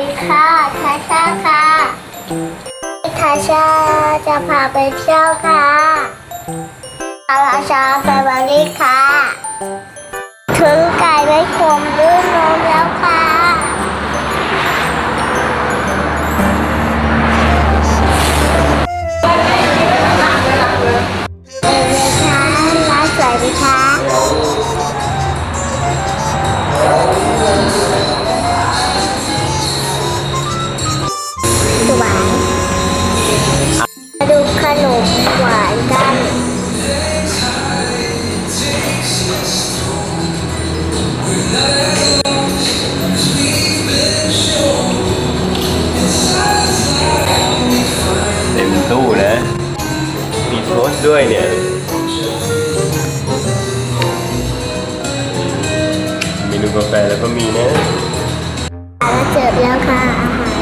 สวัสดีค่ะทาชาค่ะทาชาจะพาไปเที่ยวค่ะทาชาแฟมิลี่ค่ะ วานมาดูขนมหวานกันเต็มตู้นะ มีโทสด้วยเนี่ย เมนูกาแฟแล้วก็มีนะ อาหารเสิร์ฟแล้วค่ะอาหาร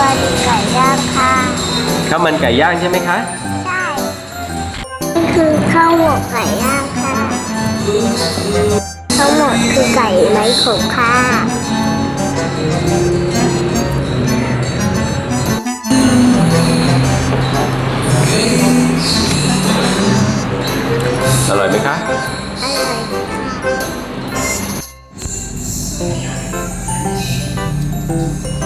วันไก่ย่างค่ะข้าวมันไก่ย่างใช่ไหมคะ ใช่นี่คือข้าวหมกไก่ย่างค่ะทั้งหมดคือไก่ไร้ขมค่ะอร่อยไหมคะอร่อย ค่ะ